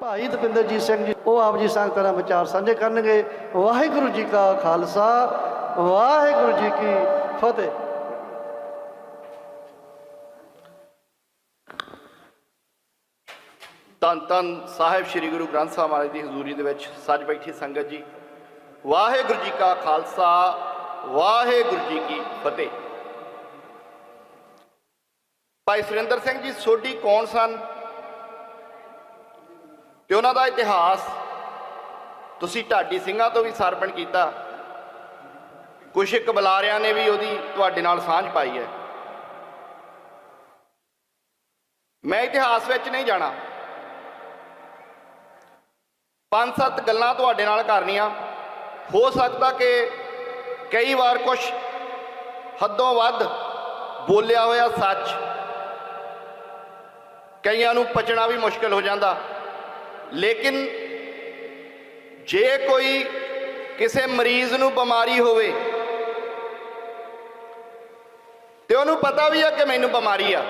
ਭਾਈ ਦਪਿੰਦਰਜੀਤ ਸਿੰਘ ਜੀ, ਉਹ ਆਪ ਜੀ ਸੰਗਤਾਂ ਨਾਲ ਵਿਚਾਰ ਸਾਂਝੇ ਕਰਨਗੇ। ਵਾਹਿਗੁਰੂ ਜੀ ਕਾ ਖਾਲਸਾ, ਵਾਹਿਗੁਰੂ ਜੀ ਕੀ ਫਤਿਹ। ਧੰਨ ਧੰਨ ਸਾਹਿਬ ਸ੍ਰੀ ਗੁਰੂ ਗ੍ਰੰਥ ਸਾਹਿਬ ਮਹਾਰਾਜ ਦੀ ਹਜ਼ੂਰੀ ਦੇ ਵਿੱਚ ਸੱਜ ਬੈਠੀ ਸੰਗਤ ਜੀ। ਵਾਹਿਗੁਰੂ ਜੀ ਕਾ ਖਾਲਸਾ, ਵਾਹਿਗੁਰੂ ਜੀ ਕੀ ਫਤਿਹ। ਭਾਈ ਸੁਰਿੰਦਰ ਸਿੰਘ ਜੀ, ਸੋਢੀ ਕੌਣ ਸਨ? ਤੇ ਉਹਨਾਂ ਦਾ ਇਤਿਹਾਸ ਤੁਸੀਂ ਢਾਡੀ ਸਿੰਘਾਂ ਤੋਂ ਵੀ ਸਰਪਣ ਕੀਤਾ। ਕੁਛ ਇੱਕ ਬੁਲਾਰਿਆਂ ਨੇ ਵੀ ਉਹਦੀ ਤੁਹਾਡੇ ਨਾਲ ਸਾਂਝ ਪਾਈ ਹੈ। ਮੈਂ ਇਤਿਹਾਸ ਵਿੱਚ ਨਹੀਂ ਜਾਣਾ। ਪੰਜ ਸੱਤ ਗੱਲਾਂ ਤੁਹਾਡੇ ਨਾਲ ਕਰਨੀਆਂ। ਹੋ ਸਕਦਾ ਕਿ ਕਈ ਵਾਰ ਕੁਝ ਹੱਦੋਂ ਵੱਧ ਬੋਲਿਆ ਹੋਇਆ ਸੱਚ ਕਈਆਂ ਨੂੰ ਪਚਣਾ ਵੀ ਮੁਸ਼ਕਲ ਹੋ ਜਾਂਦਾ। ਲੇਕਿਨ ਜੇ ਕੋਈ ਕਿਸੇ ਮਰੀਜ਼ ਨੂੰ ਬਿਮਾਰੀ ਹੋਵੇ ਤੇ ਉਹਨੂੰ ਪਤਾ ਵੀ ਆ ਕਿ ਮੈਨੂੰ ਬਿਮਾਰੀ ਆ,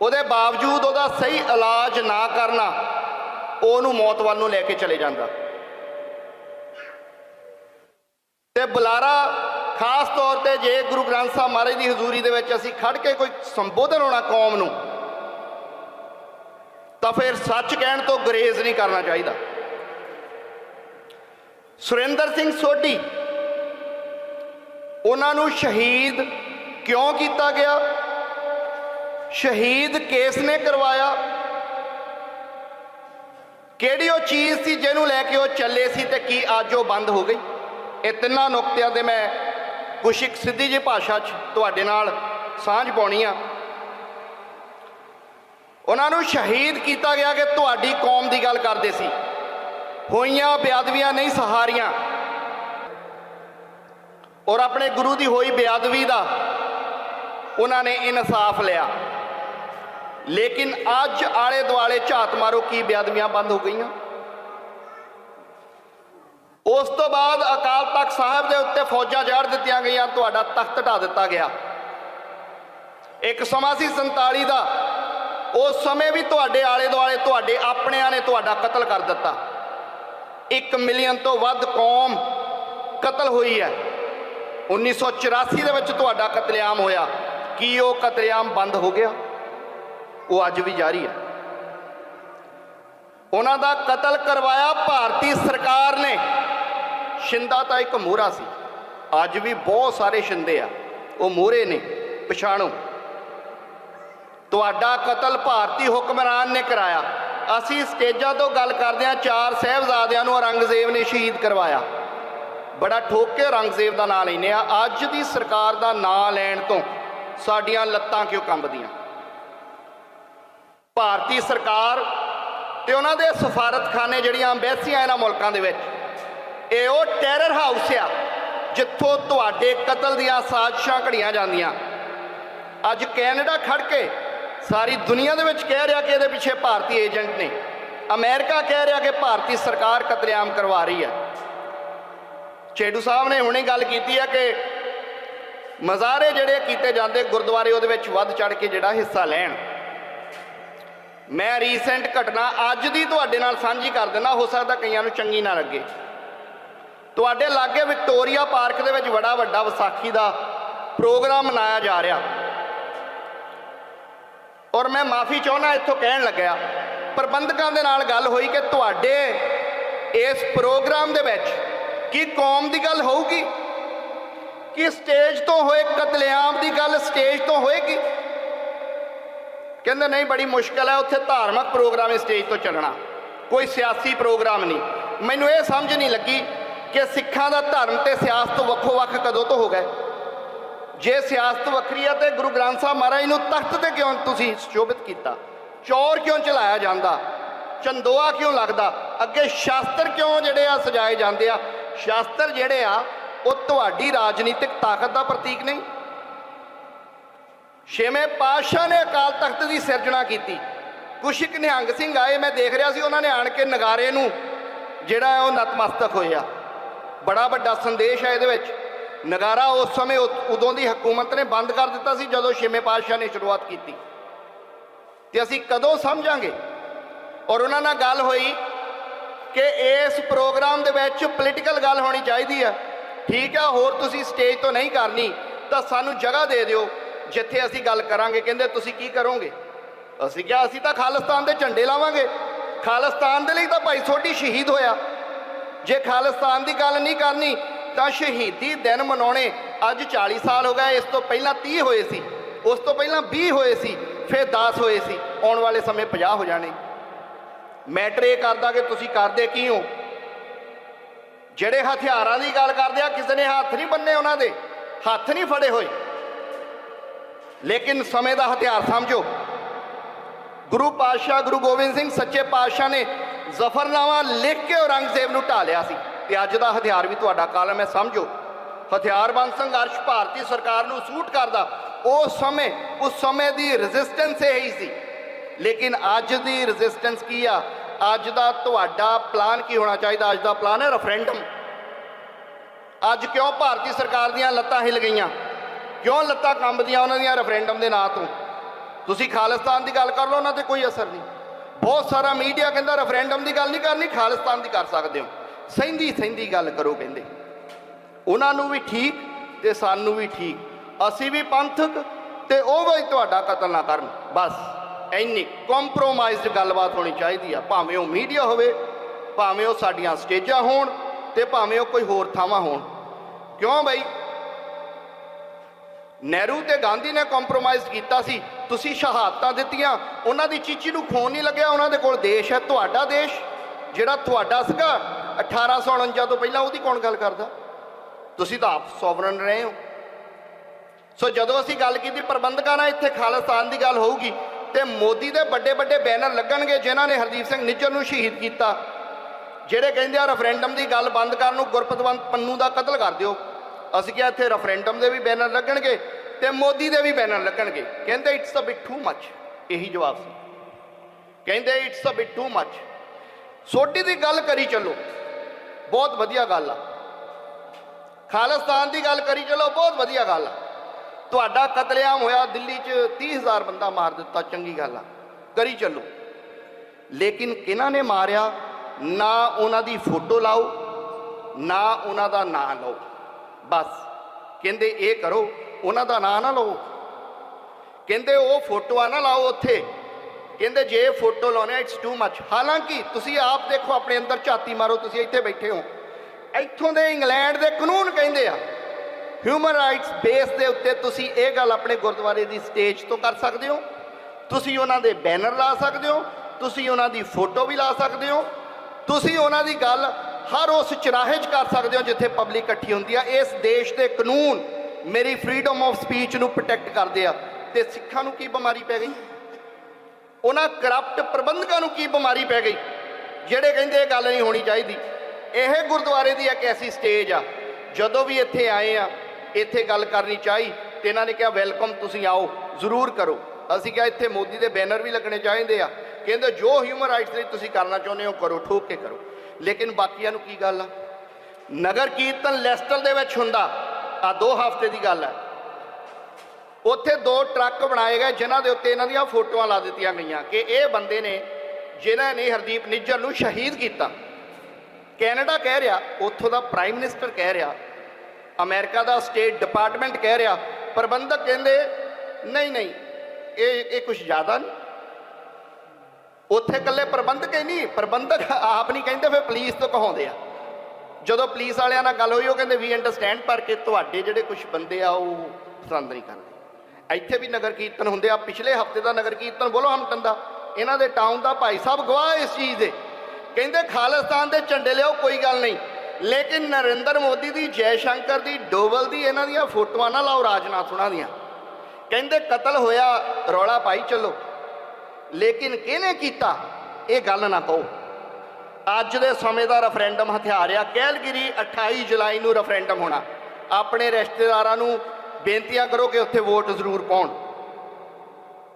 ਉਹਦੇ ਬਾਵਜੂਦ ਉਹਦਾ ਸਹੀ ਇਲਾਜ ਨਾ ਕਰਨਾ, ਉਹਨੂੰ ਮੌਤ ਵੱਲ ਨੂੰ ਲੈ ਕੇ ਚਲੇ ਜਾਂਦਾ। ਤੇ ਬੁਲਾਰਾ ਖਾਸ ਤੌਰ ਤੇ ਜੇ ਗੁਰੂ ਗ੍ਰੰਥ ਸਾਹਿਬ ਮਹਾਰਾਜ ਦੀ ਹਜ਼ੂਰੀ ਦੇ ਵਿੱਚ ਅਸੀਂ ਖੜ ਕੇ ਕੋਈ ਸੰਬੋਧਨ ਹੋਣਾ ਕੌਮ ਨੂੰ ਤਾਂ ਫਿਰ ਸੱਚ ਕਹਿਣ ਤੋਂ ਗਰੇਜ਼ ਨਹੀਂ ਕਰਨਾ ਚਾਹੀਦਾ। ਸੁਰਿੰਦਰ ਸਿੰਘ ਸੋਢੀ, ਉਹਨਾਂ ਨੂੰ ਸ਼ਹੀਦ ਕਿਉਂ ਕੀਤਾ ਗਿਆ? ਸ਼ਹੀਦ ਕੇਸ ਨੇ ਕਰਵਾਇਆ? ਕਿਹੜੀ ਉਹ ਚੀਜ਼ ਸੀ ਜਿਹਨੂੰ ਲੈ ਕੇ ਉਹ ਚੱਲੇ ਸੀ ਤੇ ਕੀ ਅੱਜ ਉਹ ਬੰਦ ਹੋ ਗਈ? ਇਹ ਤਿੰਨਾਂ ਨੁਕਤਿਆਂ 'ਤੇ ਮੈਂ ਕੁਸ਼ਿਕ ਸਿੱਧੀ ਜਿਹੀ ਭਾਸ਼ਾ 'ਚ ਤੁਹਾਡੇ ਨਾਲ ਸਾਂਝ ਪਾਉਣੀ ਆ। ਉਹਨਾਂ ਨੂੰ ਸ਼ਹੀਦ ਕੀਤਾ ਗਿਆ ਕਿ ਤੁਹਾਡੀ ਕੌਮ ਦੀ ਗੱਲ ਕਰਦੇ ਸੀ। ਹੋਈਆਂ ਬੇਅਦਬੀਆਂ ਨਹੀਂ, ਸਹਾਰੀਆਂ। ਔਰ ਆਪਣੇ ਗੁਰੂ ਦੀ ਹੋਈ ਬੇਅਦਬੀ ਦਾ ਉਹਨਾਂ ਨੇ ਇਨਸਾਫ ਲਿਆ। ਲੇਕਿਨ ਅੱਜ ਆਲੇ ਦੁਆਲੇ ਝਾਤ ਮਾਰੋ ਕੀ ਬੇਅਦਬੀਆਂ ਬੰਦ ਹੋ ਗਈਆਂ? ਉਸ ਤੋਂ ਬਾਅਦ ਅਕਾਲ ਤਖਤ ਸਾਹਿਬ ਦੇ ਉੱਤੇ ਫੌਜਾਂ ਜੜ ਦਿੱਤੀਆਂ ਗਈਆਂ, ਤੁਹਾਡਾ ਤਖਤ ਢਾ ਦਿੱਤਾ ਗਿਆ। ਇੱਕ ਸਮਾਂ ਸੀ 47 ਦਾ। ਉਸ ਸਮੇਂ ਵੀ ਤੁਹਾਡੇ ਆਲੇ ਦੁਆਲੇ, ਤੁਹਾਡੇ ਆਪਣਿਆਂ ਨੇ ਤੁਹਾਡਾ ਕਤਲ ਕਰ ਦਿੱਤਾ। 1 ਮਿਲੀਅਨ ਤੋਂ ਵੱਧ ਕੌਮ ਕਤਲ ਹੋਈ ਹੈ। 1984 ਦੇ ਵਿੱਚ ਤੁਹਾਡਾ ਕਤਲੇਆਮ ਹੋਇਆ। ਕੀ ਉਹ ਕਤਲੇਆਮ ਬੰਦ ਹੋ ਗਿਆ? ਉਹ ਅੱਜ ਵੀ ਜਾਰੀ ਹੈ। ਉਹਨਾਂ ਦਾ ਕਤਲ ਕਰਵਾਇਆ ਭਾਰਤੀ ਸਰਕਾਰ ਨੇ। ਸ਼ਿੰਦਾ ਤਾਂ ਇੱਕ ਮੋਹਰਾ ਸੀ। ਅੱਜ ਵੀ ਬਹੁਤ ਸਾਰੇ ਸ਼ਿੰਦੇ ਆ। ਉਹ ਮੋਹਰੇ ਨੇ, ਪਛਾਣੋ। ਤੁਹਾਡਾ ਕਤਲ ਭਾਰਤੀ ਹੁਕਮਰਾਨ ਨੇ ਕਰਾਇਆ। ਅਸੀਂ ਸਟੇਜਾਂ ਤੋਂ ਗੱਲ ਕਰਦੇ ਹਾਂ ਚਾਰ ਸਹਿਬਜ਼ਾਦਿਆਂ ਨੂੰ ਔਰੰਗਜ਼ੇਬ ਨੇ ਸ਼ਹੀਦ ਕਰਵਾਇਆ। ਬੜਾ ਠੋਕ ਕੇ ਔਰੰਗਜ਼ੇਬ ਦਾ ਨਾਂ ਲੈਨੇ ਆ। ਅੱਜ ਦੀ ਸਰਕਾਰ ਦਾ ਨਾਂ ਲੈਣ ਤੋਂ ਸਾਡੀਆਂ ਲੱਤਾਂ ਕਿਉਂ ਕੰਬਦੀਆਂ? ਭਾਰਤੀ ਸਰਕਾਰ ਤੇ ਉਹਨਾਂ ਦੇ ਸਫਾਰਤਖਾਨੇ ਜਿਹੜੀਆਂ ਅੰਬੈਸੀਆਂ ਇਹਨਾਂ ਮੁਲਕਾਂ ਦੇ ਵਿੱਚ, ਇਹ ਉਹ ਟੈਰਰ ਹਾਊਸ ਆ, ਜਿੱਥੋਂ ਤੁਹਾਡੇ ਕਤਲ ਦੀਆਂ ਸਾਜ਼ਿਸ਼ਾਂ ਘੜੀਆਂ ਜਾਂਦੀਆਂ। ਅੱਜ ਕੈਨੇਡਾ ਖੜ ਕੇ ਸਾਰੀ ਦੁਨੀਆ ਦੇ ਵਿੱਚ ਕਹਿ ਰਿਹਾ ਕਿ ਇਹਦੇ ਪਿੱਛੇ ਭਾਰਤੀ ਏਜੰਟ ਨੇ। ਅਮਰੀਕਾ ਕਹਿ ਰਿਹਾ ਕਿ ਭਾਰਤੀ ਸਰਕਾਰ ਕਤਲੇਆਮ ਕਰਵਾ ਰਹੀ ਹੈ। ਚੇਡੂ ਸਾਹਿਬ ਨੇ ਹੁਣੇ ਗੱਲ ਕੀਤੀ ਹੈ ਕਿ ਮਜ਼ਾਰੇ ਜਿਹੜੇ ਕੀਤੇ ਜਾਂਦੇ ਗੁਰਦੁਆਰੇ ਉਹਦੇ ਵਿੱਚ ਵੱਧ ਚੜ ਕੇ ਜਿਹੜਾ ਹਿੱਸਾ ਲੈਣ। ਮੈਂ ਰੀਸੈਂਟ ਘਟਨਾ ਅੱਜ ਦੀ ਤੁਹਾਡੇ ਨਾਲ ਸਾਂਝੀ ਕਰ ਦਿੰਦਾ, ਹੋ ਸਕਦਾ ਕਈਆਂ ਨੂੰ ਚੰਗੀ ਨਾ ਲੱਗੇ। ਤੁਹਾਡੇ ਲਾਗੇ ਵਿਕਟੋਰੀਆ ਪਾਰਕ ਦੇ ਵਿੱਚ ਬੜਾ ਵੱਡਾ ਵਿਸਾਖੀ ਦਾ ਪ੍ਰੋਗਰਾਮ ਮਨਾਇਆ ਜਾ ਰਿਹਾ। ਔਰ ਮੈਂ ਮਾਫੀ ਚਾਹੁੰਦਾ ਇੱਥੋਂ ਕਹਿਣ ਲੱਗਿਆ, ਪ੍ਰਬੰਧਕਾਂ ਦੇ ਨਾਲ ਗੱਲ ਹੋਈ ਕਿ ਤੁਹਾਡੇ ਇਸ ਪ੍ਰੋਗਰਾਮ ਦੇ ਵਿੱਚ ਕੀ ਕੌਮ ਦੀ ਗੱਲ ਹੋਊਗੀ? ਕਿ ਸਟੇਜ ਤੋਂ ਹੋਏ ਕਤਲੇਆਮ ਦੀ ਗੱਲ ਸਟੇਜ ਤੋਂ ਹੋਏਗੀ? ਕਹਿੰਦੇ ਨਹੀਂ, ਬੜੀ ਮੁਸ਼ਕਲ ਹੈ ਉੱਥੇ ਧਾਰਮਿਕ ਪ੍ਰੋਗਰਾਮ ਸਟੇਜ ਤੋਂ ਚੱਲਣਾ। ਕੋਈ ਸਿਆਸੀ ਪ੍ਰੋਗਰਾਮ ਨਹੀਂ। ਮੈਨੂੰ ਇਹ ਸਮਝ ਨਹੀਂ ਲੱਗੀ ਕਿ ਸਿੱਖਾਂ ਦਾ ਧਰਮ ਤੇ ਸਿਆਸਤ ਵੱਖੋ ਵੱਖ ਕਦੋਂ ਤੋਂ ਹੋ ਗਏ। ਜੇ ਸਿਆਸਤ ਵੱਖਰੀ ਆ ਤੇ ਗੁਰੂ ਗ੍ਰੰਥ ਸਾਹਿਬ ਮਹਾਰਾਜ ਨੂੰ ਤਖਤ ਤੇ ਕਿਉਂ ਤੁਸੀਂ ਸ਼ੋਭਿਤ ਕੀਤਾ? ਚੌਰ ਕਿਉਂ ਚਲਾਇਆ ਜਾਂਦਾ? ਚੰਦੋਆ ਕਿਉਂ ਲੱਗਦਾ? ਅੱਗੇ ਸ਼ਾਸਤਰ ਕਿਉਂ ਜਿਹੜੇ ਆ ਸਜਾਏ ਜਾਂਦੇ ਆ? ਸ਼ਾਸਤਰ ਜਿਹੜੇ ਆ, ਉਹ ਤੁਹਾਡੀ ਰਾਜਨੀਤਿਕ ਤਾਕਤ ਦਾ ਪ੍ਰਤੀਕ ਨਹੀਂ। ਛੇਵੇਂ ਪਾਤਸ਼ਾਹ ਨੇ ਅਕਾਲ ਤਖਤ ਦੀ ਸਿਰਜਣਾ ਕੀਤੀ। ਕੁਛ ਇੱਕ ਨਿਹੰਗ ਸਿੰਘ ਆਏ, ਮੈਂ ਦੇਖ ਰਿਹਾ ਸੀ, ਉਹਨਾਂ ਨੇ ਆਣ ਕੇ ਨਗਾਰੇ ਨੂੰ ਜਿਹੜਾ ਉਹ ਨਤਮਸਤਕ ਹੋਇਆ। ਬੜਾ ਵੱਡਾ ਸੰਦੇਸ਼ ਹੈ ਇਹਦੇ ਵਿੱਚ। ਨਗਾਰਾ ਉਸ ਸਮੇਂ ਉ- ਉਦੋਂ ਦੀ ਹਕੂਮਤ ਨੇ ਬੰਦ ਕਰ ਦਿੱਤਾ ਸੀ, ਜਦੋਂ ਛੇਵੇਂ ਪਾਤਸ਼ਾਹ ਨੇ ਸ਼ੁਰੂਆਤ ਕੀਤੀ। ਤੇ ਅਸੀਂ ਕਦੋਂ ਸਮਝਾਂਗੇ? ਔਰ ਉਹਨਾਂ ਨਾਲ ਗੱਲ ਹੋਈ ਕਿ ਇਸ ਪ੍ਰੋਗਰਾਮ ਦੇ ਵਿੱਚ ਪੋਲੀਟੀਕਲ ਗੱਲ ਹੋਣੀ ਚਾਹੀਦੀ ਆ। ਠੀਕ ਆ, ਹੋਰ ਤੁਸੀਂ ਸਟੇਜ ਤੋਂ ਨਹੀਂ ਕਰਨੀ, ਤਾਂ ਸਾਨੂੰ ਜਗ੍ਹਾ ਦੇ ਦਿਓ, ਜਿੱਥੇ ਅਸੀਂ ਗੱਲ ਕਰਾਂਗੇ। ਕਹਿੰਦੇ, ਤੁਸੀਂ ਕੀ ਕਰੋਗੇ? ਅਸੀਂ ਕਿਹਾ, ਅਸੀਂ ਤਾਂ ਖਾਲਿਸਤਾਨ ਦੇ ਝੰਡੇ ਲਾਵਾਂਗੇ। ਖਾਲਿਸਤਾਨ ਦੇ ਲਈ ਤਾਂ ਭਾਈ ਸੋਢੀ ਸ਼ਹੀਦ ਹੋਇਆ। ਜੇ ਖਾਲਿਸਤਾਨ ਦੀ ਗੱਲ ਨਹੀਂ ਕਰਨੀ ਤਾਂ ਸ਼ਹੀਦੀ ਦਿਨ ਮਨਾਉਣੇ ਅੱਜ 40 ਸਾਲ ਹੋ ਗਏ, ਇਸ ਤੋਂ ਪਹਿਲਾਂ 30 ਹੋਏ ਸੀ, ਉਸ ਤੋਂ ਪਹਿਲਾਂ 20 ਹੋਏ ਸੀ, ਫਿਰ 10 ਹੋਏ ਸੀ, ਆਉਣ ਵਾਲੇ ਸਮੇਂ 50 ਹੋ ਜਾਣੇ। ਮੈਟਰ ਇਹ ਕਰਦਾ ਕਿ ਤੁਸੀਂ ਕਰਦੇ ਕੀ ਹੋ ਜਿਹੜੇ ਹਥਿਆਰਾਂ ਦੀ ਗੱਲ ਕਰਦੇ ਆ, ਕਿਸੇ ਨੇ ਹੱਥ ਨਹੀਂ ਬੰਨੇ ਉਹਨਾਂ ਦੇ, ਹੱਥ ਨਹੀਂ ਫੜੇ ਹੋਏ। ਲੇਕਿਨ ਸਮੇਂ ਦਾ ਹਥਿਆਰ ਸਮਝੋ। ਗੁਰੂ ਪਾਤਸ਼ਾਹ ਗੁਰੂ ਗੋਬਿੰਦ ਸਿੰਘ ਸੱਚੇ ਪਾਤਸ਼ਾਹ ਨੇ ਜ਼ਫਰਨਾਮਾ ਲਿਖ ਕੇ ਔਰੰਗਜ਼ੇਬ ਨੂੰ ਢਾਲਿਆ ਸੀ। ਤੇ ਅੱਜ ਦਾ ਹਥਿਆਰ ਵੀ ਤੁਹਾਡਾ ਕਾਲਮ ਹੈ, ਸਮਝੋ। ਹਥਿਆਰਬੰਦ ਸੰਘਰਸ਼ ਭਾਰਤੀ ਸਰਕਾਰ ਨੂੰ ਸੂਟ ਕਰਦਾ। ਉਸ ਸਮੇਂ ਉਸ ਸਮੇਂ ਦੀ ਰੈਜ਼ਿਸਟੈਂਸ ਹੀ ਸੀ। ਲੇਕਿਨ ਅੱਜ ਦੀ ਰੈਜ਼ਿਸਟੈਂਸ ਕੀ ਆ? ਅੱਜ ਦਾ ਤੁਹਾਡਾ ਪਲਾਨ ਕੀ ਹੋਣਾ ਚਾਹੀਦਾ? ਅੱਜ ਦਾ ਪਲਾਨ ਹੈ ਰੈਫਰੈਂਡਮ ਅੱਜ ਕਿਉਂ ਭਾਰਤੀ ਸਰਕਾਰ ਦੀਆਂ ਲੱਤਾਂ ਹਿਲ ਗਈਆਂ? ਕਿਉਂ ਲੱਤਾਂ ਕੰਬਦੀਆਂ ਉਹਨਾਂ ਦੀਆਂ ਰੈਫਰੈਂਡਮ ਦੇ ਨਾਂ ਤੋਂ? ਤੁਸੀਂ ਖਾਲਿਸਤਾਨ ਦੀ ਗੱਲ ਕਰ ਲਓ, ਉਹਨਾਂ ਤੇ ਕੋਈ ਅਸਰ ਨਹੀਂ। ਬਹੁਤ ਸਾਰਾ ਮੀਡੀਆ ਕਹਿੰਦਾ ਰੈਫਰੈਂਡਮ ਦੀ ਗੱਲ ਨਹੀਂ ਕਰਨੀ, ਖਾਲਿਸਤਾਨ ਦੀ ਕਰ ਸਕਦੇ ਹੋ। ਸਹਿੰਦੀ ਸਹਿੰਦੀ ਗੱਲ ਕਰੋ ਕਹਿੰਦੇ। ਉਹਨਾਂ ਨੂੰ ਵੀ ਠੀਕ ਤੇ ਸਾਨੂੰ ਵੀ ਠੀਕ। ਅਸੀਂ ਵੀ ਪੰਥਕ ਤੇ ਉਹ ਵੀ ਤੁਹਾਡਾ ਕਤਲ ਨਾ ਕਰਨ। ਬਸ, ਇੰਨੀ ਕੰਪਰੋਮਾਈਜ਼ਡ ਗੱਲਬਾਤ ਹੋਣੀ ਚਾਹੀਦੀ ਆ। ਭਾਵੇਂ ਉਹ ਮੀਡੀਆ ਹੋਵੇ, ਭਾਵੇਂ ਉਹ ਸਾਡੀਆਂ ਸਟੇਜਾਂ ਹੋਣ ਤੇ ਭਾਵੇਂ ਉਹ ਕੋਈ ਹੋਰ ਥਾਵਾਂ ਹੋਣ। ਕਿਉਂ ਬਈ? ਨਹਿਰੂ ਤੇ ਗਾਂਧੀ ਨੇ ਕੰਪਰੋਮਾਈਜ਼ ਕੀਤਾ ਸੀ। ਤੁਸੀਂ ਸ਼ਹਾਦਤਾਂ ਦਿੱਤੀਆਂ। ਉਹਨਾਂ ਦੀ ਚੀਚੀ ਨੂੰ ਖੂਨ ਨਹੀਂ ਲੱਗਿਆ। ਉਹਨਾਂ ਦੇ ਕੋਲ ਦੇਸ਼ ਹੈ, ਤੁਹਾਡਾ ਦੇਸ਼, ਜਿਹੜਾ ਤੁਹਾਡਾ ਸੀਗਾ। 1849 ਤੋਂ ਪਹਿਲਾਂ ਉਹਦੀ ਕੌਣ ਗੱਲ ਕਰਦਾ? ਤੁਸੀਂ ਤਾਂ ਆਪ ਸੋਵਰਨ ਰਹੇ ਹੋ। ਸੋ ਜਦੋਂ ਅਸੀਂ ਗੱਲ ਕੀਤੀ, ਪ੍ਰਬੰਧਕਾਂ ਨਾਲ ਇੱਥੇ ਖਾਲਿਸਤਾਨ ਦੀ ਗੱਲ ਹੋਊਗੀ ਤੇ ਮੋਦੀ ਦੇ ਵੱਡੇ ਵੱਡੇ ਬੈਨਰ ਲੱਗਣਗੇ ਜਿਨ੍ਹਾਂ ਨੇ ਹਰਦੀਪ ਸਿੰਘ ਨਿੱਜਰ ਨੂੰ ਸ਼ਹੀਦ ਕੀਤਾ, ਜਿਹੜੇ ਕਹਿੰਦੇ ਆ ਰੈਫਰੈਂਡਮ ਦੀ ਗੱਲ ਬੰਦ ਕਰਨ ਨੂੰ ਗੁਰਪਤਵੰਤ ਪੰਨੂ ਦਾ ਕਤਲ ਕਰ ਦਿਓ। ਅਸੀਂ ਕਿਹਾ ਇੱਥੇ ਰੈਫਰੈਂਡਮ ਦੇ ਵੀ ਬੈਨਰ ਲੱਗਣਗੇ ਤੇ ਮੋਦੀ ਦੇ ਵੀ ਬੈਨਰ ਲੱਗਣਗੇ। ਕਹਿੰਦੇ it's a bit too much ਇਹੀ ਜਵਾਬ ਸੀ। ਕਹਿੰਦੇ it's a bit too much Sodhi ਦੀ ਗੱਲ ਕਰੀ ਚੱਲੋ। ਬਹੁਤ ਵਧੀਆ ਗੱਲ ਆ। ਖਾਲਿਸਤਾਨ ਦੀ ਗੱਲ ਕਰੀ, ਚੱਲੋ ਬਹੁਤ ਵਧੀਆ ਗੱਲ ਆ। ਤੁਹਾਡਾ ਕਤਲੇਆਮ ਹੋਇਆ, ਦਿੱਲੀ 'ਚ 30000 ਬੰਦਾ ਮਾਰ ਦਿੱਤਾ, ਚੰਗੀ ਗੱਲ ਆ। ਕਰੀ ਚੱਲੋ। ਲੇਕਿਨ ਕਿਹਨਾਂ ਨੇ ਮਾਰਿਆ? ਨਾ ਉਹਨਾਂ ਦੀ ਫੋਟੋ ਲਾਓ, ਨਾ ਉਹਨਾਂ ਦਾ ਨਾਂ ਲਓ। ਬਸ। ਕਹਿੰਦੇ ਇਹ ਕਰੋ, ਉਹਨਾਂ ਦਾ ਨਾਂ ਨਾ ਲਓ। ਕਹਿੰਦੇ ਉਹ ਫੋਟੋਆਂ ਨਾ ਲਾਓ ਉੱਥੇ। ਕਹਿੰਦੇ, ਜੇ ਫੋਟੋ ਲਾਉਣੇ ਇਟਸ ਟੂ ਮੱਚ ਹਾਲਾਂਕਿ, ਤੁਸੀਂ ਆਪ ਦੇਖੋ, ਆਪਣੇ ਅੰਦਰ ਝਾਤੀ ਮਾਰੋ, ਤੁਸੀਂ ਇੱਥੇ ਬੈਠੇ ਹੋ। ਇੱਥੋਂ ਦੇ ਇੰਗਲੈਂਡ ਦੇ ਕਾਨੂੰਨ ਕਹਿੰਦੇ ਆ ਹਿਊਮਨ ਰਾਈਟਸ ਬੇਸ ਦੇ ਉੱਤੇ ਤੁਸੀਂ ਇਹ ਗੱਲ ਆਪਣੇ ਗੁਰਦੁਆਰੇ ਦੀ ਸਟੇਜ ਤੋਂ ਕਰ ਸਕਦੇ ਹੋ। ਤੁਸੀਂ ਉਹਨਾਂ ਦੇ ਬੈਨਰ ਲਾ ਸਕਦੇ ਹੋ, ਤੁਸੀਂ ਉਹਨਾਂ ਦੀ ਫੋਟੋ ਵੀ ਲਾ ਸਕਦੇ ਹੋ। ਤੁਸੀਂ ਉਹਨਾਂ ਦੀ ਗੱਲ ਹਰ ਉਸ ਚਰਾਹੇ 'ਚ ਕਰ ਸਕਦੇ ਹੋ ਜਿੱਥੇ ਪਬਲਿਕ ਇਕੱਠੀ ਹੁੰਦੀ ਆ। ਇਸ ਦੇਸ਼ ਦੇ ਕਾਨੂੰਨ ਮੇਰੀ ਫਰੀडम ਆਫ ਸਪੀਚ ਨੂੰ ਪ੍ਰੋਟੈਕਟ ਕਰਦੇ ਆ। ਤੇ ਸਿੱਖਾਂ ਨੂੰ ਕੀ ਬਿਮਾਰੀ ਪੈ ਗਈ? ਉਹਨਾਂ ਕਰਪਟ ਪ੍ਰਬੰਧਕਾਂ ਨੂੰ ਕੀ ਬਿਮਾਰੀ ਪੈ ਗਈ? ਜਿਹੜੇ ਕਹਿੰਦੇ ਇਹ ਗੱਲ ਨਹੀਂ ਹੋਣੀ ਚਾਹੀਦੀ। ਇਹ ਗੁਰਦੁਆਰੇ ਦੀ ਇੱਕ ਐਸੀ ਸਟੇਜ ਆ, ਜਦੋਂ ਵੀ ਇੱਥੇ ਆਏ ਆ, ਇੱਥੇ ਗੱਲ ਕਰਨੀ ਚਾਹੀ, ਤੇ ਇਹਨਾਂ ਨੇ ਕਿਹਾ ਵੈਲਕਮ ਤੁਸੀਂ ਆਓ, ਜ਼ਰੂਰ ਕਰੋ। ਅਸੀਂ ਕਿਹਾ, ਇੱਥੇ ਮੋਦੀ ਦੇ ਬੈਨਰ ਵੀ ਲੱਗਣੇ ਚਾਹੀਦੇ ਆ। ਕਹਿੰਦੇ, ਜੋ ਹਿਊਮਨ ਰਾਈਟਸ ਲਈ ਤੁਸੀਂ ਕਰਨਾ ਚਾਹੁੰਦੇ ਹੋ, ਕਰੋ, ਠੋਕ ਕੇ ਕਰੋ। ਲੇਕਿਨ ਬਾਕੀਆਂ ਨੂੰ ਕੀ ਗੱਲ ਆ? ਨਗਰ ਕੀਰਤਨ ਲੈਸਟਰ ਦੇ ਵਿੱਚ ਹੁੰਦਾ ਆ ਦੋ ਹਫ਼ਤੇ ਦੀ ਗੱਲ ਹੈ ਉੱਥੇ ਦੋ ਟਰੱਕ ਬਣਾਏ ਗਏ ਜਿਨ੍ਹਾਂ ਦੇ ਉੱਤੇ ਇਹਨਾਂ ਦੀਆਂ ਫੋਟੋਆਂ ਲਾ ਦਿੱਤੀਆਂ ਗਈਆਂ ਕਿ ਇਹ ਬੰਦੇ ਨੇ ਜਿਨ੍ਹਾਂ ਨੇ ਹਰਦੀਪ ਨਿੱਜਰ ਨੂੰ ਸ਼ਹੀਦ ਕੀਤਾ। ਕੈਨੇਡਾ ਕਹਿ ਰਿਹਾ, ਉੱਥੋਂ ਦਾ ਪ੍ਰਾਈਮ ਮਿਨਿਸਟਰ ਕਹਿ ਰਿਹਾ, ਅਮਰੀਕਾ ਦਾ ਸਟੇਟ ਡਿਪਾਰਟਮੈਂਟ ਕਹਿ ਰਿਹਾ, ਪ੍ਰਬੰਧਕ ਕਹਿੰਦੇ, ਨਹੀਂ ਨਹੀਂ, ਇਹ ਇਹ ਕੁਝ ਜ਼ਿਆਦਾ ਨਹੀਂ। ਉੱਥੇ ਇਕੱਲੇ ਪ੍ਰਬੰਧਕ ਹੀ ਨਹੀਂ, ਪ੍ਰਬੰਧਕ ਆਪ ਨਹੀਂ ਕਹਿੰਦੇ, ਫਿਰ ਪੁਲਿਸ ਤੋਂ ਕਹਾਉਂਦੇ ਆ। ਜਦੋਂ ਪੁਲਿਸ ਵਾਲਿਆਂ ਨਾਲ ਗੱਲ ਹੋਈ, ਉਹ ਕਹਿੰਦੇ ਵੀ ਅੰਡਰਸਟੈਂਡ ਪਰ ਕਿ ਤੁਹਾਡੇ ਜਿਹੜੇ ਕੁਝ ਬੰਦੇ ਆ, ਉਹ ਪਸੰਦ ਨਹੀਂ ਕਰਦੇ। ਇੱਥੇ ਵੀ ਨਗਰ ਕੀਰਤਨ ਹੁੰਦੇ ਆ, ਪਿਛਲੇ ਹਫ਼ਤੇ ਦਾ ਨਗਰ ਕੀਰਤਨ ਬੋਲੋ ਹਮਟਨ ਦਾ ਇਹਨਾਂ ਦੇ ਟਾਊਨ ਦਾ ਭਾਈ ਸਾਹਿਬ ਗਵਾਹ ਇਸ ਚੀਜ਼ ਦੇ। ਕਹਿੰਦੇ ਖਾਲਿਸਤਾਨ ਦੇ ਝੰਡੇ ਲਿਓ ਕੋਈ ਗੱਲ ਨਹੀਂ। ਲੇਕਿਨ ਨਰਿੰਦਰ ਮੋਦੀ ਦੀ, ਜੈ ਸ਼ੰਕਰ ਦੀ, ਡੋਵਲ ਦੀ ਇਹਨਾਂ ਦੀਆਂ ਫੋਟੋਆਂ ਨਾ ਲਾਓ ਰਾਜਨਾਥ ਉਹਨਾਂ ਦੀਆਂ। ਕਹਿੰਦੇ ਕਤਲ ਹੋਇਆ, ਰੌਲਾ ਪਾਈ ਚੱਲੋ। ਲੇਕਿਨ ਕਿਹਨੇ ਕੀਤਾ? ਇਹ ਗੱਲ ਨਾ ਕਹੋ। ਅੱਜ ਦੇ ਸਮੇਂ ਦਾ ਰੈਫਰੈਂਡਮ ਹਥਿਆਰ ਆ। ਕੈਲਗਰੀ 28 ਜੁਲਾਈ ਨੂੰ ਰੈਫਰੈਂਡਮ ਹੋਣਾ। ਆਪਣੇ ਰਿਸ਼ਤੇਦਾਰਾਂ ਨੂੰ ਬੇਨਤੀਆਂ ਕਰੋ ਕਿ ਉੱਥੇ ਵੋਟ ਜ਼ਰੂਰ ਪਾਉਣ।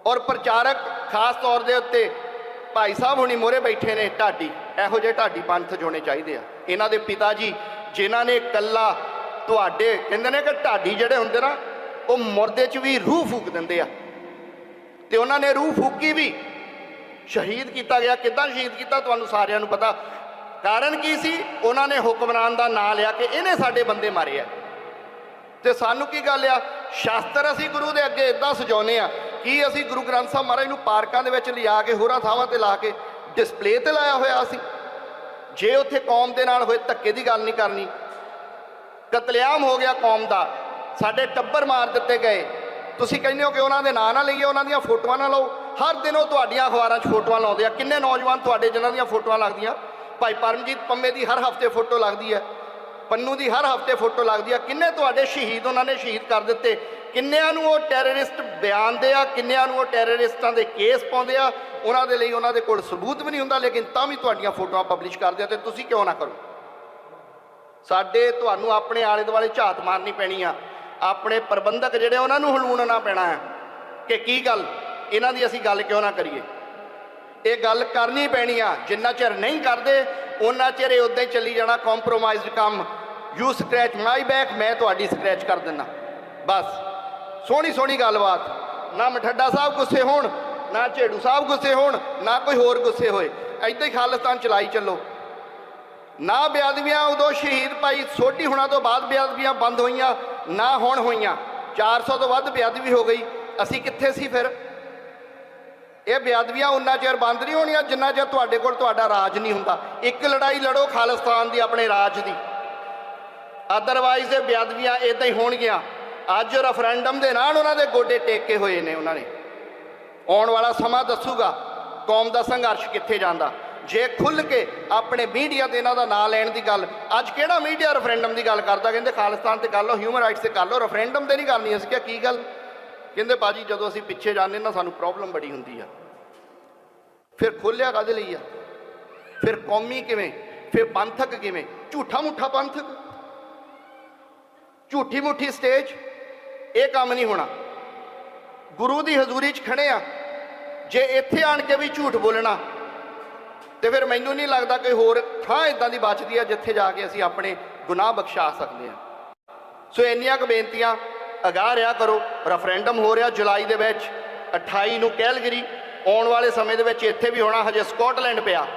ਔਰ ਪ੍ਰਚਾਰਕ ਖਾਸ ਤੌਰ ਦੇ ਉੱਤੇ ਭਾਈ ਸਾਹਿਬ ਹੁਣੀ ਮੋਰੇ ਬੈਠੇ ਨੇ ਢਾਡੀ, ਇਹੋ ਜਿਹੇ ਢਾਡੀ ਪੰਥ ਜੋਣੇ ਚਾਹੀਦੇ ਆ। ਇਹਨਾਂ ਦੇ ਪਿਤਾ ਜੀ, ਜਿਨ੍ਹਾਂ ਨੇ ਕੱਲਾ ਤੁਹਾਡੇ, ਕਹਿੰਦੇ ਨੇ ਕਿ ਢਾਡੀ ਜਿਹੜੇ ਹੁੰਦੇ ਨਾ, ਉਹ ਮੁਰਦੇ 'ਚ ਵੀ ਰੂਹ ਫੂਕ ਦਿੰਦੇ ਆ। ਤੇ ਉਹਨਾਂ ਨੇ ਰੂਹ ਫੂਕੀ ਵੀ ਸ਼ਹੀਦ ਕੀਤਾ ਗਿਆ। ਕਿੱਦਾਂ ਸ਼ਹੀਦ ਕੀਤਾ ਤੁਹਾਨੂੰ ਸਾਰਿਆਂ ਨੂੰ ਪਤਾ। ਕਾਰਨ ਕੀ ਸੀ? ਉਹਨਾਂ ਨੇ ਹੁਕਮਰਾਨ ਦਾ ਨਾਂ ਲਿਆ ਕਿ ਇਹਨੇ ਸਾਡੇ ਬੰਦੇ ਮਾਰੇ ਆ। ਤੇ ਸਾਨੂੰ ਕੀ ਗੱਲ ਆ? ਸ਼ਾਸਤਰ ਅਸੀਂ ਗੁਰੂ ਦੇ ਅੱਗੇ ਇਦਾਂ ਸਜਾਉਨੇ ਆ, ਕੀ ਅਸੀਂ ਗੁਰੂ ਗ੍ਰੰਥ ਸਾਹਿਬ ਮਹਾਰਾਜ ਨੂੰ ਪਾਰਕਾਂ ਦੇ ਵਿੱਚ ਲਿਆ ਕੇ, ਹੋਰਾਂ ਥਾਵਾਂ ਤੇ ਲਾ ਕੇ ਡਿਸਪਲੇ ਤੇ ਲਾਇਆ ਹੋਇਆ ਸੀ? ਜੇ ਉੱਥੇ ਕੌਮ ਦੇ ਨਾਲ ਹੋਏ, ਧੱਕੇ ਦੀ ਗੱਲ ਨਹੀਂ ਕਰਨੀ। ਕਤਲੇਆਮ ਹੋ ਗਿਆ ਕੌਮ ਦਾ। ਸਾਡੇ ਟੱਬਰ ਮਾਰ ਦਿੱਤੇ ਗਏ। ਤੁਸੀਂ ਕਹਿੰਦੇ ਹੋ ਕਿ ਉਹਨਾਂ ਦੇ ਨਾਂ ਨਾ ਲਈਏ, ਉਹਨਾਂ ਦੀਆਂ ਫੋਟੋਆਂ ਨਾ ਲਓ। ਹਰ ਦਿਨ ਉਹ ਤੁਹਾਡੀਆਂ ਅਖਬਾਰਾਂ 'ਚ ਫੋਟੋਆਂ ਲਾਉਂਦੇ ਆ। ਕਿੰਨੇ ਨੌਜਵਾਨ ਤੁਹਾਡੇ ਜਿਨ੍ਹਾਂ ਦੀਆਂ ਫੋਟੋਆਂ ਲੱਗਦੀਆਂ? ਭਾਈ ਪਰਮਜੀਤ ਪੰਮੇ ਦੀ ਹਰ ਹਫ਼ਤੇ ਫੋਟੋ ਲੱਗਦੀ ਹੈ। ਪੰਨੂ ਦੀ ਹਰ ਹਫ਼ਤੇ ਫੋਟੋ ਲੱਗਦੀ ਆ। ਕਿੰਨੇ ਤੁਹਾਡੇ ਸ਼ਹੀਦ, ਉਹਨਾਂ ਨੇ ਸ਼ਹੀਦ ਕਰ ਦਿੱਤੇ? ਕਿੰਨਿਆਂ ਨੂੰ ਉਹ ਟੈਰਰਿਸਟ ਬਿਆਨਦੇ ਆ? ਕਿੰਨਿਆਂ ਨੂੰ ਉਹ ਟੈਰਰਿਸਟਾਂ ਦੇ ਕੇਸ ਪਾਉਂਦੇ ਆ? ਉਹਨਾਂ ਦੇ ਲਈ ਉਹਨਾਂ ਦੇ ਕੋਲ ਸਬੂਤ ਵੀ ਨਹੀਂ ਹੁੰਦਾ, ਲੇਕਿਨ ਤਾਂ ਵੀ ਤੁਹਾਡੀਆਂ ਫੋਟੋਆਂ ਪਬਲਿਸ਼ ਕਰਦੇ ਆ ਤੇ ਤੁਸੀਂ ਕਿਉਂ ਨਾ ਕਰੋ? ਸਾਡੇ ਤੁਹਾਨੂੰ ਆਪਣੇ ਆਲੇ ਦੁਆਲੇ ਝਾਤ ਮਾਰਨੀ ਪੈਣੀ ਆ। ਆਪਣੇ ਪ੍ਰਬੰਧਕ ਜਿਹੜੇ ਉਹਨਾਂ ਨੂੰ ਹਲੂਣਨਾ ਪੈਣਾ ਹੈ ਕਿ ਕੀ ਗੱਲ? ਇਹਨਾਂ ਦੀ ਅਸੀਂ ਗੱਲ ਕਿਉਂ ਨਾ ਕਰੀਏ? ਇਹ ਗੱਲ ਕਰਨੀ ਪੈਣੀ ਆ। ਜਿੰਨਾ ਚਿਰ ਨਹੀਂ ਕਰਦੇ ਉਹਨਾਂ ਚਿਰ ਇਹ ਉਦਾਂ ਹੀ ਚੱਲੀ ਜਾਣਾ ਕੰਪਰੋਮਾਈਜ਼ਡ ਕੰਮ। ਯੂ ਸਕ੍ਰੈਚ ਮਾਈ ਬੈਕ ਮੈਂ ਤੁਹਾਡੀ ਸਕ੍ਰੈਚ ਕਰ ਦਿੰਨਾ। ਬਸ, ਸੋਹਣੀ ਸੋਹਣੀ ਗੱਲਬਾਤ। ਨਾ ਮਠੱਡਾ ਸਾਹਿਬ ਗੁੱਸੇ ਹੋਣ, ਨਾ ਝੇੜੂ ਸਾਹਿਬ ਗੁੱਸੇ ਹੋਣ, ਨਾ ਕੋਈ ਹੋਰ ਗੁੱਸੇ ਹੋਏ। ਐਦਾਂ ਹੀ ਖਾਲਿਸਤਾਨ ਚਲਾਈ ਚੱਲੋ। ਨਾ ਬੇਅਦਬੀਆਂ, ਉਦੋਂ ਸ਼ਹੀਦ ਭਾਈ ਸੋਢੀ ਹੁਣਾਂ ਤੋਂ ਬਾਅਦ ਬੇਅਦਬੀਆਂ ਬੰਦ ਹੋਈਆਂ, ਨਾ ਹੁਣ ਹੋਈਆਂ। 400 ਤੋਂ ਵੱਧ ਬੇਅਦਬੀ ਹੋ ਗਈ। ਅਸੀਂ ਕਿੱਥੇ ਸੀ ਫਿਰ? ਇਹ ਬੇਅਦਬੀਆਂ ਉਨਾ ਚਿਰ ਬੰਦ ਨਹੀਂ ਹੋਣੀਆਂ, ਜਿੰਨਾ ਚਿਰ ਤੁਹਾਡੇ ਕੋਲ ਤੁਹਾਡਾ ਰਾਜ ਨਹੀਂ ਹੁੰਦਾ। ਇੱਕ ਲੜਾਈ ਲੜੋ ਖਾਲਿਸਤਾਨ ਦੀ, ਆਪਣੇ ਰਾਜ ਦੀ। ਅਦਰਵਾਈਜ਼ ਇਹ ਬੇਅਦਬੀਆਂ ਇਦਾਂ ਹੀ ਹੋਣਗੀਆਂ। ਅੱਜ ਰੈਫਰੈਂਡਮ ਦੇ ਨਾਲ ਉਹਨਾਂ ਦੇ ਗੋਡੇ ਟੇਕੇ ਹੋਏ ਨੇ ਉਹਨਾਂ ਨੇ। ਆਉਣ ਵਾਲਾ ਸਮਾਂ ਦੱਸੂਗਾ ਕੌਮ ਦਾ ਸੰਘਰਸ਼ ਕਿੱਥੇ ਜਾਂਦਾ। ਜੇ ਖੁੱਲ ਕੇ ਆਪਣੇ ਮੀਡੀਆ ਤੇ ਇਹਨਾਂ ਦਾ ਨਾਂ ਲੈਣ ਦੀ ਗੱਲ, ਅੱਜ ਕਿਹੜਾ ਮੀਡੀਆ ਰੈਫਰੈਂਡਮ ਦੀ ਗੱਲ ਕਰਦਾ? ਕਹਿੰਦੇ ਖਾਲਿਸਤਾਨ ਤੇ ਕਰ ਲਓ ਹਿਊਮਨ ਰਾਈਟਸ ਤੇ ਕਰ ਲਓ ਰੈਫਰੈਂਡਮ ਤੇ ਨਹੀਂ ਕਰਨੀ ਅਸੀਂ ਕਿਹਾ, ਕੀ ਗੱਲ? ਕਹਿੰਦੇ ਬਾਜੀ ਜਦੋਂ ਅਸੀਂ ਪਿੱਛੇ ਜਾਂਦੇ ਨਾ, ਸਾਨੂੰ ਪ੍ਰੋਬਲਮ ਬੜੀ ਹੁੰਦੀ ਆ। ਫਿਰ ਖੋਲਿਆ ਕਦੇ ਲਈ ਆ? ਫਿਰ ਕੌਮੀ ਕਿਵੇਂ? ਫਿਰ ਪੰਥਕ ਕਿਵੇਂ? ਝੂਠਾ ਮੁੱਠਾ ਪੰਥਕ? ਝੂਠੀ ਮੁੱਠੀ ਸਟੇਜ, ਇਹ ਕੰਮ ਨਹੀਂ ਹੋਣਾ। ਗੁਰੂ ਦੀ ਹਜ਼ੂਰੀ 'ਚ ਖੜੇ ਆ। ਜੇ ਇੱਥੇ ਆਣ ਕੇ ਵੀ ਝੂਠ ਬੋਲਣਾ, ਤੇ ਫਿਰ ਮੈਨੂੰ ਨਹੀਂ ਲੱਗਦਾ ਕੋਈ ਹੋਰ ਥਾਂ ਇਦਾਂ ਦੀ ਬਚਦੀ ਆ ਜਿੱਥੇ ਜਾ ਕੇ ਅਸੀਂ ਆਪਣੇ ਗੁਨਾਹ ਬਖਸ਼ਾ ਸਕਦੇ ਆ। ਸੋ ਇੰਨੀਆਂ ਕੁ ਬੇਨਤੀਆਂ, ਅਗਾਹ ਰਿਹਾ ਕਰੋ। ਰੈਫਰੈਂਡਮ ਹੋ ਰਿਹਾ ਜੁਲਾਈ ਦੇ ਵਿੱਚ। 28 ਨੂੰ ਕੈਲਗਰੀ, ਆਉਣ ਵਾਲੇ ਸਮੇਂ ਦੇ ਵਿੱਚ ਇੱਥੇ ਵੀ ਹੋਣਾ, ਹਜੇ ਸਕਾਟਲੈਂਡ ਪਿਆ।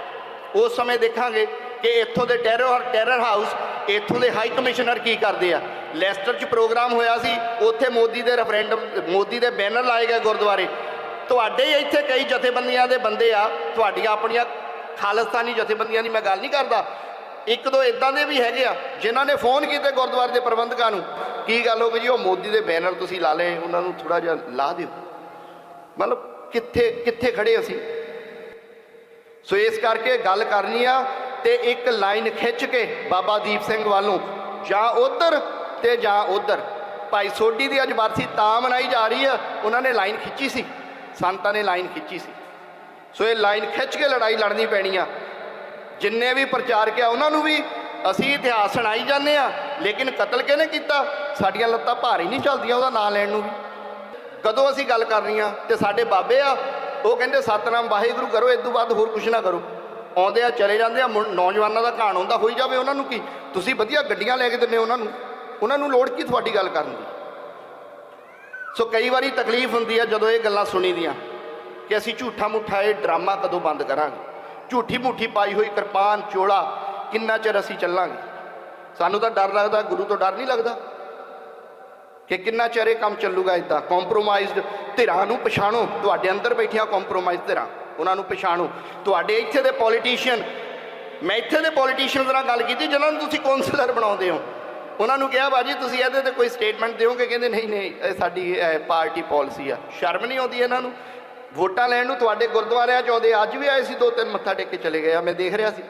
ਉਸ ਸਮੇਂ ਦੇਖਾਂਗੇ ਕਿ ਇੱਥੋਂ ਦੇ ਟੈਰਰ ਟੈਰਰ ਹਾਊਸ ਇੱਥੋਂ ਦੇ ਹਾਈ ਕਮਿਸ਼ਨਰ ਕੀ ਕਰਦੇ ਆ। ਲੈਸਟਰ 'ਚ ਪ੍ਰੋਗਰਾਮ ਹੋਇਆ ਸੀ, ਉੱਥੇ ਮੋਦੀ ਦੇ ਰੈਫਰੈਂਡਮ ਮੋਦੀ ਦੇ ਬੈਨਰ ਲਾਏ ਗਏ ਗੁਰਦੁਆਰੇ। ਤੁਹਾਡੇ ਇੱਥੇ ਕਈ ਜਥੇਬੰਦੀਆਂ ਦੇ ਬੰਦੇ ਆ, ਤੁਹਾਡੀਆਂ ਆਪਣੀਆਂ ਖਾਲਿਸਤਾਨੀ ਜਥੇਬੰਦੀਆਂ ਦੀ ਮੈਂ ਗੱਲ ਨਹੀਂ ਕਰਦਾ। ਇੱਕ ਦੋ ਇਦਾਂ ਦੇ ਵੀ ਹੈਗੇ ਆ, ਜਿਨ੍ਹਾਂ ਨੇ ਫੋਨ ਕੀਤੇ ਗੁਰਦੁਆਰੇ ਦੇ ਪ੍ਰਬੰਧਕਾਂ ਨੂੰ, ਕੀ ਗੱਲ ਹੋ ਗਈ ਜੀ, ਉਹ ਮੋਦੀ ਦੇ ਬੈਨਰ ਤੁਸੀਂ ਲਾ ਲਏ, ਉਹਨਾਂ ਨੂੰ ਥੋੜਾ ਜਿਹਾ ਲਾ ਦਿਓ। ਮਤਲਬ ਕਿੱਥੇ ਕਿੱਥੇ ਖੜੇ ਅਸੀਂ? ਸੋ ਇਸ ਕਰਕੇ ਗੱਲ ਕਰਨੀ ਆ ਤੇ ਇੱਕ ਲਾਈਨ ਖਿੱਚ ਕੇ ਬਾਬਾ ਦੀਪ ਸਿੰਘ ਵੱਲੋਂ ਜਾਂ ਉਧਰ ਤੇ ਜਾਂ ਉਧਰ। ਭਾਈ ਸੋਢੀ ਦੀ ਅੱਜ ਬਰਸੀ ਤਾਂ ਮਨਾਈ ਜਾ ਰਹੀ ਆ। ਉਹਨਾਂ ਨੇ ਲਾਈਨ ਖਿੱਚੀ ਸੀ। ਸੰਤਾਂ ਨੇ ਲਾਈਨ ਖਿੱਚੀ ਸੀ। ਸੋ ਇਹ ਲਾਈਨ ਖਿੱਚ ਕੇ ਲੜਾਈ ਲੜਨੀ ਪੈਣੀ ਆ। ਜਿੰਨੇ ਵੀ ਪ੍ਰਚਾਰਕ ਆ ਉਹਨਾਂ ਨੂੰ ਵੀ ਅਸੀਂ ਇਤਿਹਾਸ ਸੁਣਾਈ ਜਾਂਦੇ ਆ। ਲੇਕਿਨ ਕਤਲ ਕਿਹਨੇ ਕੀਤਾ? ਸਾਡੀਆਂ ਲੱਤਾਂ ਭਾਰੀ ਨਹੀਂ ਚੱਲਦੀਆਂ ਉਹਦਾ ਨਾਂ ਲੈਣ ਨੂੰ ਵੀ। ਕਦੋਂ ਅਸੀਂ ਗੱਲ ਕਰਨੀ ਆ ਤੇ ਸਾਡੇ ਬਾਬੇ ਆ, ਉਹ ਕਹਿੰਦੇ, ਸਤਨਾਮ ਵਾਹਿਗੁਰੂ ਕਰੋ, ਇਸ ਤੋਂ ਬਾਅਦ ਹੋਰ ਕੁਝ ਨਾ ਕਰੋ। ਆਉਂਦੇ ਆ, ਚਲੇ ਜਾਂਦੇ ਆ ਮੁੰ- ਨੌਜਵਾਨਾਂ ਦਾ ਘਾਣ ਹੁੰਦਾ, ਹੋਈ ਜਾਵੇ ਉਹਨਾਂ ਨੂੰ ਕੀ? ਤੁਸੀਂ ਵਧੀਆ ਗੱਡੀਆਂ ਲੈ ਕੇ ਦਿੰਦੇ ਹੋ ਉਹਨਾਂ ਨੂੰ। ਉਹਨਾਂ ਨੂੰ ਲੋੜ ਕੀ ਤੁਹਾਡੀ ਗੱਲ ਕਰਨ ਦੀ? ਸੋ ਕਈ ਵਾਰੀ ਤਕਲੀਫ ਹੁੰਦੀ ਹੈ ਜਦੋਂ ਇਹ ਗੱਲਾਂ ਸੁਣੀ ਦੀਆਂ ਕਿ ਅਸੀਂ ਝੂਠਾ ਮੁੱਠਾ ਇਹ ਡਰਾਮਾ ਕਦੋਂ ਬੰਦ ਕਰਾਂਗੇ? ਝੂਠੀ ਮੁੱਠੀ ਪਾਈ ਹੋਈ ਕਿਰਪਾਨ, ਚੋਲਾ, ਕਿੰਨਾ ਚਿਰ ਅਸੀਂ ਚੱਲਾਂਗੇ? ਸਾਨੂੰ ਤਾਂ ਡਰ ਲੱਗਦਾ, ਗੁਰੂ ਤੋਂ ਡਰ ਨਹੀਂ ਲੱਗਦਾ ਕਿ ਕਿੰਨਾ ਚਿਰ ਇਹ ਕੰਮ ਚੱਲੂਗਾ ਇਦਾਂ? ਕੰਪਰੋਮਾਈਜ਼ਡ ਧਿਰਾਂ ਨੂੰ ਪਛਾਣੋ। ਤੁਹਾਡੇ ਅੰਦਰ ਬੈਠੀਆਂ ਕੰਪਰੋਮਾਈਜ਼ ਧਿਰਾਂ, ਉਹਨਾਂ ਨੂੰ ਪਛਾਣੋ। ਤੁਹਾਡੇ ਇੱਥੇ ਦੇ ਪੋਲੀਟੀਸ਼ੀਅਨ ਮੈਂ ਇੱਥੇ ਦੇ ਪੋਲੀਟੀਸ਼ੀਅਨਸ ਨਾਲ ਗੱਲ ਕੀਤੀ, ਜਿਨ੍ਹਾਂ ਨੂੰ ਤੁਸੀਂ ਕਾਉਂਸਲਰ ਬਣਾਉਂਦੇ ਹੋ। ਉਹਨਾਂ ਨੂੰ ਕਿਹਾ ਬਾਜੀ ਤੁਸੀਂ ਇਹਦੇ ਤੇ ਕੋਈ ਸਟੇਟਮੈਂਟ ਦਿਓਗੇ? ਕਹਿੰਦੇ, ਨਹੀਂ ਨਹੀਂ, ਇਹ ਸਾਡੀ ਪਾਰਟੀ ਪਾਲਿਸੀ ਆ। ਸ਼ਰਮ ਨਹੀਂ ਆਉਂਦੀ ਇਹਨਾਂ ਨੂੰ। ਵੋਟਾਂ ਲੈਣ ਨੂੰ ਤੁਹਾਡੇ ਗੁਰਦੁਆਰਿਆਂ 'ਚ ਆਉਂਦੇ, ਅੱਜ ਵੀ ਆਏ ਸੀ, ਦੋ ਤਿੰਨ ਮੱਥਾ ਟੇਕ ਕੇ ਚਲੇ ਗਏ ਆ, ਮੈਂ ਦੇਖ ਰਿਹਾ ਸੀ।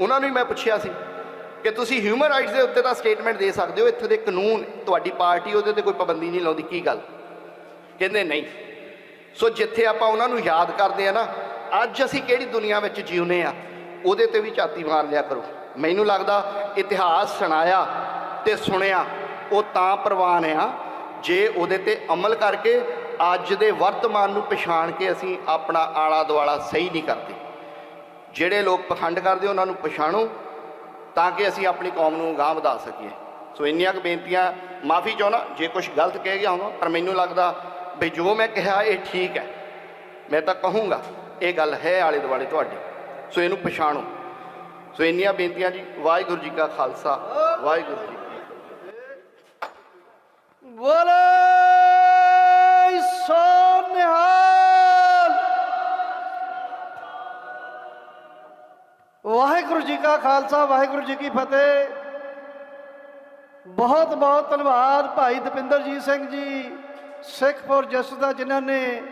ਉਹਨਾਂ ਨੂੰ ਹੀ ਮੈਂ ਪੁੱਛਿਆ ਸੀ ਕਿ ਤੁਸੀਂ ਹਿਊਮਨ ਰਾਈਟਸ ਦੇ ਉੱਤੇ ਤਾਂ ਸਟੇਟਮੈਂਟ ਦੇ ਸਕਦੇ ਹੋ, ਇੱਥੇ ਦੇ ਕਾਨੂੰਨ, ਤੁਹਾਡੀ ਪਾਰਟੀ ਉਹਦੇ ਤੇ ਕੋਈ ਪਾਬੰਦੀ ਨਹੀਂ ਲਾਉਂਦੀ, ਕੀ ਗੱਲ? ਕਹਿੰਦੇ, ਨਹੀਂ। ਸੋ ਜਿੱਥੇ ਆਪਾਂ ਉਹਨਾਂ ਨੂੰ ਯਾਦ ਕਰਦੇ ਆ ਨਾ, ਅੱਜ ਅਸੀਂ ਕਿਹੜੀ ਦੁਨੀਆ ਵਿੱਚ ਜਿਉਂਦੇ ਆ, ਉਹਦੇ ਤੇ ਵੀ ਝਾਤੀ ਮਾਰ ਲਿਆ ਕਰੋ। ਮੈਨੂੰ ਲੱਗਦਾ ਇਤਿਹਾਸ ਸੁਣਾਇਆ ਤੇ ਸੁਣਿਆ, ਉਹ ਤਾਂ ਪ੍ਰਵਾਨ ਆ। ਜੇ ਉਹਦੇ ਤੇ ਅਮਲ ਕਰਕੇ ਅੱਜ ਦੇ ਵਰਤਮਾਨ ਨੂੰ ਪਛਾਣ ਕੇ ਅਸੀਂ ਆਪਣਾ ਆਲਾ ਦੁਆਲਾ ਸਹੀ ਨਹੀਂ ਕਰਦੇ। ਜਿਹੜੇ ਲੋਕ ਪਖੰਡ ਕਰਦੇ, ਉਹਨਾਂ ਨੂੰ ਪਛਾਣੋ, ਤਾਂ ਕਿ ਅਸੀਂ ਆਪਣੀ ਕੌਮ ਨੂੰ ਅਗਾਂਹ ਵਧਾ ਸਕੀਏ। ਸੋ ਇੰਨੀਆਂ ਕੁ ਬੇਨਤੀਆਂ, ਮਾਫੀ ਚਾਹੁੰਦਾ, ਜੇ ਕੁਝ ਗਲਤ ਕਹਿ ਗਿਆ ਹਾਂ ਪਰ ਮੈਨੂੰ ਲੱਗਦਾ ਵੀ ਜੋ ਮੈਂ ਕਿਹਾ, ਇਹ ਠੀਕ ਹੈ। ਮੈਂ ਤਾਂ ਕਹੂੰਗਾ, ਇਹ ਗੱਲ ਹੈ ਆਲੇ ਦੁਆਲੇ ਤੁਹਾਡੇ। ਸੋ ਇਹਨੂੰ ਪਛਾਣੋ। ਸੋ ਇੰਨੀਆਂ ਬੇਨਤੀਆਂ ਜੀ, ਵਾਹਿਗੁਰੂ ਜੀ ਕਾ ਖਾਲਸਾ, ਵਾਹਿਗੁਰੂ ਜੀ ਕੀ ਫਤਿਹ। ਨਿਹਾਲ ਵਾਹਿਗੁਰੂ ਜੀ ਕਾ ਖਾਲਸਾ, ਵਾਹਿਗੁਰੂ ਜੀ ਕੀ ਫਤਿਹ ਬਹੁਤ ਬਹੁਤ ਧੰਨਵਾਦ ਭਾਈ ਦਪਿੰਦਰਜੀਤ ਸਿੰਘ ਜੀ ਸਿੱਖ ਫੋਰ ਜਸਟਿਸ ਦਾ, ਜਿਨ੍ਹਾਂ ਨੇ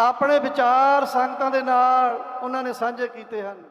ਆਪਣੇ ਵਿਚਾਰ ਸੰਗਤਾਂ ਦੇ ਨਾਲ ਉਹਨਾਂ ਨੇ ਸਾਂਝੇ ਕੀਤੇ ਹਨ